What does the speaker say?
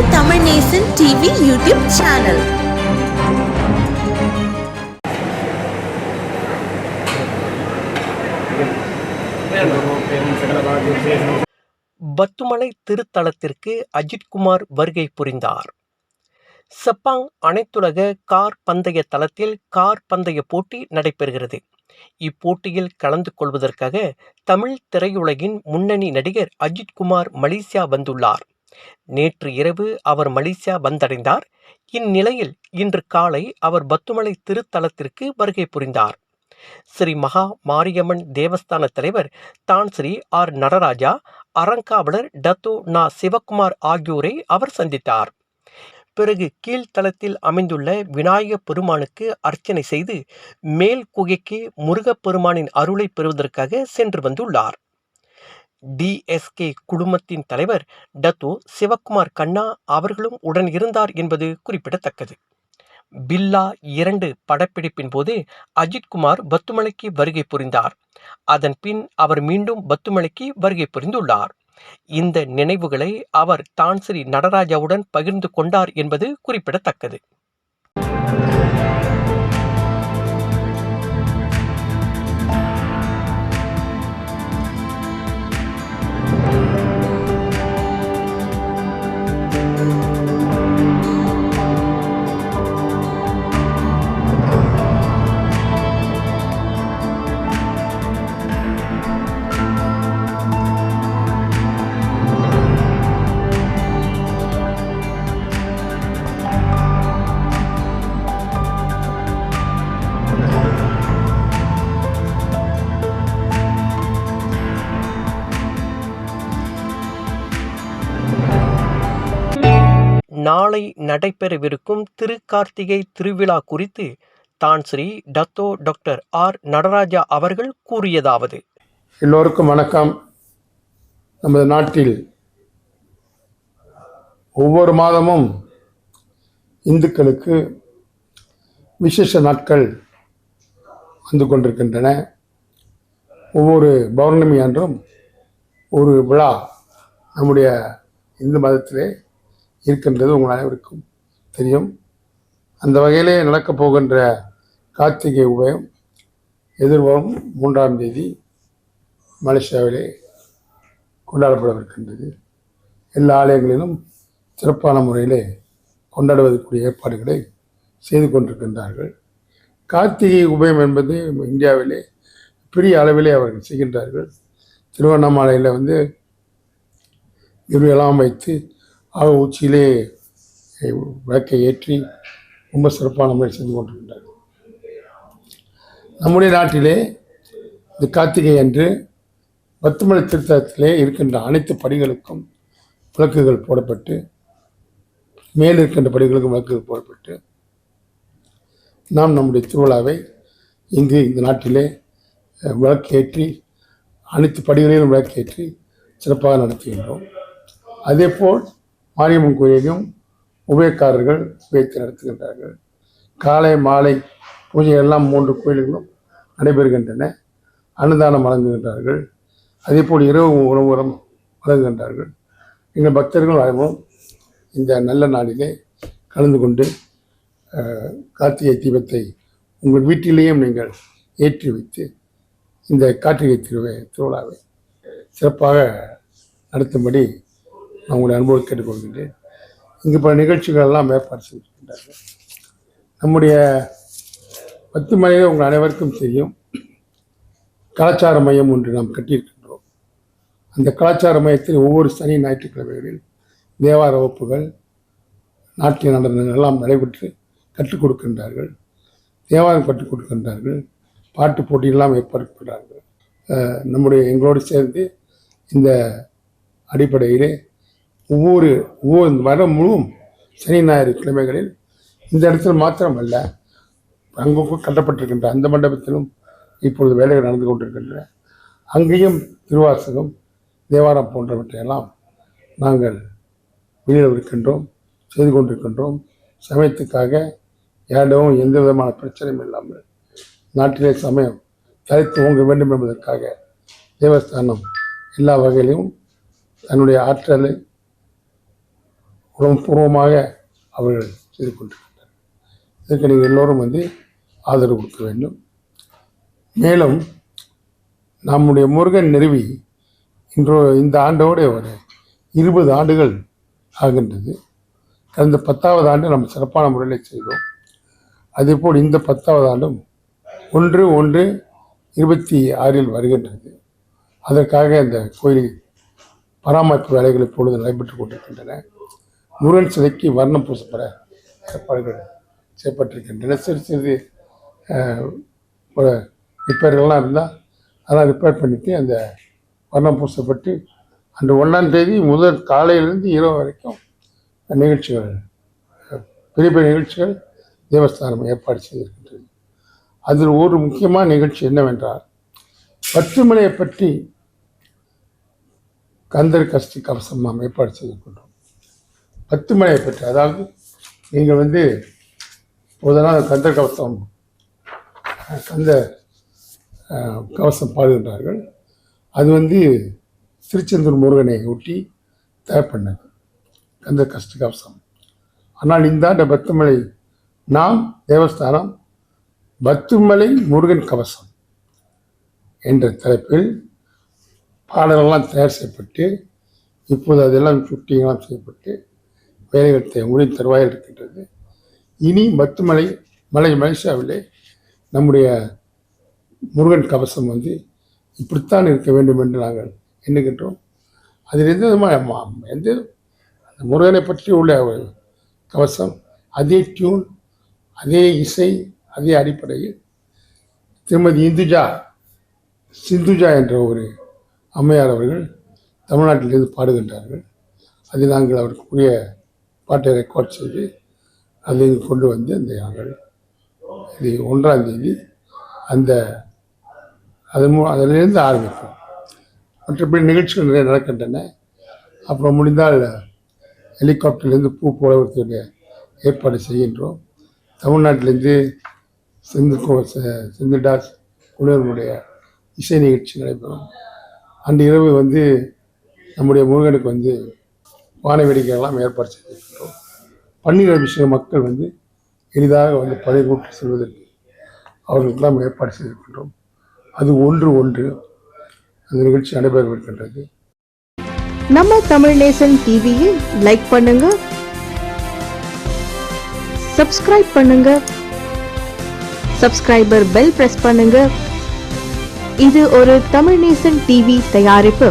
உங்கள் Tamil Nesan TV YouTube channel. Pathumalai திருத்தலத்திற்கு Ajithkumar வருகை புரிந்தார். செப்பாங் அனைத்துலக கார் பந்தய தளத்தில் கார் பந்தய போட்டி நடைபெறுகிறது. இப்போட்டியில் கலந்து கொள்வதற்காக தமிழ் திரையுலகின் முன்னணி நடிகர் அஜித்குமார் மலேசியா வந்துள்ளார். நேற்று இரவு அவர் மலேசியா வந்தடைந்தார். இந்நிலையில் இன்று காலை அவர் பத்துமலை திருத்தலத்திற்கு வருகை புரிந்தார். ஸ்ரீ மகா மாரியம்மன் தேவஸ்தான தலைவர் தான் ஸ்ரீ ஆர் நடராஜா அறங்காவலர் டத்தோ நா சிவக்குமார் ஆகியோரை அவர் சந்தித்தார். பிறகு கீழ்த்தளத்தில் அமைந்துள்ள விநாயகப் பெருமானுக்கு அர்ச்சனை செய்து மேல் குகைக்கு முருகப்பெருமானின் அருளை பெறுவதற்காக சென்று வந்துள்ளார். டிஎஸ்கே குழுமத்தின் தலைவர் டத்தோ சிவக்குமார் கண்ணா அவர்களும் உடன் இருந்தார் என்பது குறிப்பிடத்தக்கது. பில்லா இரண்டு படப்பிடிப்பின் போது அஜித்குமார் பத்துமலைக்கு வருகை புரிந்தார். அதன் பின் அவர் மீண்டும் பத்துமலைக்கு வருகை புரிந்துள்ளார். இந்த நினைவுகளை அவர் தான் ஸ்ரீ நடராஜாவுடன் பகிர்ந்து கொண்டார் என்பது குறிப்பிடத்தக்கது. நாளை நடைபெறவிருக்கும் திருக்கார்த்திகை திருவிழா குறித்து தான் Shri Dato doctor R Nadaraja அவர்கள் கூறியதாவது. எல்லோருக்கும் வணக்கம். நமது நாட்டில் ஒவ்வொரு மாதமும் இந்துக்களுக்கு விசேஷ நாட்கள் வந்து கொண்டிருக்கின்றன. ஒவ்வொரு பௌர்ணமி அன்றும் ஒரு விழா நம்முடைய இந்து மதத்திலே இருக்கின்றது உங்கள் அனைவருக்கும் தெரியும். அந்த வகையிலே நடக்கப் போகின்ற கார்த்திகை உபயம் எதிர்வரும் மூன்றாம் தேதி மலேசியாவிலே கொண்டாடப்படவிருக்கின்றது. எல்லா ஆலயங்களிலும் சிறப்பான முறையிலே கொண்டாடுவதற்குரிய ஏற்பாடுகளை செய்து கொண்டிருக்கின்றார்கள். கார்த்திகை உபயம் என்பது இந்தியாவிலே பெரிய அளவிலே அவர்கள் செய்கின்றார்கள். திருவண்ணாமலையில் வந்து இருவெல்லாம் வைத்து ஆக உச்சியிலே விளக்கை ஏற்றி ரொம்ப சிறப்பான முறையில் செஞ்சு கொண்டிருக்கின்றார்கள் நம்முடைய நாட்டிலே இந்த கார்த்திகை அன்று பத்துமலை திருத்தலத்திலே இருக்கின்ற அனைத்து படிகளுக்கும் விளக்குகள் போடப்பட்டு மேல் இருக்கின்ற படிகளுக்கும் விளக்குகள் போடப்பட்டு நாம் நம்முடைய திருவிழாவை இங்கு இந்த நாட்டிலே விளக்கேற்றி அனைத்து படிகளிலும் விளக்கேற்றி சிறப்பாக நடத்துகின்றோம். அதேபோல் மாரியம்மன் கோயிலையும் உபயக்காரர்கள் உபயத்தை நடத்துகின்றார்கள். காலை மாலை பூஜை எல்லாம் மூன்று கோயில்களும் நடைபெறுகின்றன. அன்னதானம் வழங்குகின்றார்கள். அதேபோல் இரவு உணவுரம் வழங்குகின்றார்கள். எங்கள் பக்தர்கள் அனைவரும் இந்த நல்ல நாளிலே கலந்து கொண்டு கார்த்திகை தீபத்தை உங்கள் வீட்டிலேயும் நீங்கள் ஏற்றி வைத்து இந்த கார்த்திகை திருவை திருவிழாவை சிறப்பாக நடத்தும்படி அவங்களுடைய அனுபவத்தை கேட்டுக்கொள்கின்றேன். இங்கே பல நிகழ்ச்சிகள் எல்லாம் ஏற்பாடு செய்திருக்கின்றார்கள் நம்முடைய பத்து மலையில் உங்கள் அனைவருக்கும் தெரியும். கலாச்சார மையம் ஒன்று நாம் கட்டியிருக்கின்றோம். அந்த கலாச்சார மையத்தில் ஒவ்வொரு சனி ஞாயிற்றுக்கிழமைகளில் தேவார வகுப்புகள் நாட்டிய நடனங்கள் எல்லாம் நடைபெற்று கற்றுக் கொடுக்கின்றார்கள். தேவாரம் கற்றுக் கொடுக்கின்றார்கள். பாட்டு போட்டியெல்லாம் ஏற்படுத்துகிறார்கள் நம்முடைய எங்களோடு சேர்ந்து இந்த அடிப்படையிலே ஒவ்வொரு ஒவ்வொரு வருடம் முழுவதும் சனி ஞாயிறு கிழமைகளில் இந்த இடத்தில் மாத்திரமல்ல அங்கு கட்டப்பட்டிருக்கின்ற அந்த மண்டபத்திலும் இப்பொழுது வேலைகள் நடந்து கொண்டிருக்கின்றன அங்கேயும் திருவாசகம் தேவாரம் போன்றவற்றையெல்லாம் நாங்கள் வெளியில் இருக்கின்றோம் செய்து கொண்டிருக்கின்றோம். சமயத்துக்காக யாரிடமும் எந்த விதமான பிரச்சனையும் இல்லாமல் நாட்டிலே சமயம் தலைத்து ஓங்க வேண்டும் என்பதற்காக தேவஸ்தானம் எல்லா வகையிலும் தன்னுடைய ஆற்றலை உணவுபூர்வமாக அவர்கள் செய்து கொண்டிருக்கின்றனர். இதற்கு நீங்கள் எல்லோரும் வந்து ஆதரவு கொடுக்க வேண்டும். மேலும் நம்முடைய முருகன் நிறுவி இன்றோ இந்த ஆண்டோடு ஒரு இருபது ஆண்டுகள் ஆகின்றது. கடந்த பத்தாவது ஆண்டு நம்ம சிறப்பான முறையில் செய்தோம். அதேபோல் இந்த பத்தாவது ஆண்டும் ஒன்று ஒன்று இருபத்தி ஆறில் வருகின்றது. அதற்காக இந்த கோயில் பராமரிப்பு வேலைகள் இப்பொழுது நடைபெற்றுக் கொண்டிருக்கின்றன. முருகன் சிலைக்கு வர்ணம் பூசப்பட ஏற்பாடுகள் செய்யப்பட்டிருக்கின்றன சிறு சிறு ரிப்பேர்கள்லாம் இருந்தால் அதெல்லாம் ரிப்பேர் பண்ணிவிட்டு அந்த வர்ணம் பூசப்பட்டு அந்த ஒன்றாம் தேதி முதல் காலையிலேருந்து இரவு வரைக்கும் நிகழ்ச்சிகள் பெரிய பெரிய நிகழ்ச்சிகள் தேவஸ்தானம் ஏற்பாடு செய்திருக்கின்றது. அதில் ஒரு முக்கியமான நிகழ்ச்சி என்னவென்றால் பற்றுமலையை பற்றி கந்தர் கஷ்டி கவசம் நாம் ஏற்பாடு செய்திருக்கின்றோம் பத்துமலையை பெற்ற அதாவது நீங்கள் வந்து ஒரு நாள் கந்த கவசம் கந்த கவசம் பாடுகின்றார்கள். அது வந்து திருச்செந்தூர் முருகனை ஒட்டி தயார் பண்ணது கந்த கஷ்ட கவசம். ஆனால் இந்த ஆண்டு பத்துமலை நாம் தேவஸ்தானம் பத்துமலை முருகன் கவசம் என்ற தலைப்பில் பாடலெல்லாம் தயார் செய்யப்பட்டு இப்போது அதெல்லாம் சுட்டிங்கெல்லாம் செய்யப்பட்டு வேலைகள் உங்களின் தருவாயில் இருக்கின்றது இனி மத்துமலை மலை மலேசியாவிலே நம்முடைய முருகன் கவசம் வந்து இப்படித்தான் இருக்க வேண்டும் என்று நாங்கள் எண்ணுகின்றோம். அதில் எந்த விதமாக எந்த அந்த முருகனை பற்றி உள்ள கவசம் அதே டியூன் அதே இசை அதே அடிப்படையில் திருமதி இந்துஜா சிந்துஜா என்ற ஒரு அம்மையார் அவர்கள் தமிழ்நாட்டிலிருந்து பாடுகின்றார்கள். அதை நாங்கள் அவருக்குரிய பாட்டை ரெக்கார்ட் செய்து அதை கொண்டு வந்து அந்த நாங்கள் இது ஒன்றாம் தேதி அந்த அதன் மூ அதிலிருந்து ஆரம்பிப்போம். மற்றபடி நிகழ்ச்சிகள் நிறைய நடக்கின்றன. அப்புறம் முடிந்தால் ஹெலிகாப்டர்லேருந்து பூ போடுவதற்கு ஏற்பாடு செய்கின்றோம். தமிழ்நாட்டிலேருந்து செந்து கோ- செ- குழுவினுடைய இசை நிகழ்ச்சி நடைபெறும். அன்று இரவு வந்து நம்முடைய முருகனுக்கு வந்து வான வேடிக்கைகள்லாம் ஏற்பாடு செய்திருக்கின்றோம் பன்னீர் அபிஷேக மக்கள் வந்து எளிதாக வந்து பழைய கூட்டு செல்வதற்கு அவர்களுக்கெல்லாம் ஏற்பாடு செய்திருக்கின்றோம். அது ஒன்று ஒன்று அந்த நிகழ்ச்சி நடைபெறவிருக்கின்றது. நம்ம தமிழ் நேசன் டிவியை லைக் பண்ணுங்க சப்ஸ்கிரைப் பண்ணுங்க சப்ஸ்கிரைபர் பெல் பிரஸ் பண்ணுங்க. இது ஒரு தமிழ் நேசன் டிவி தயாரிப்பு.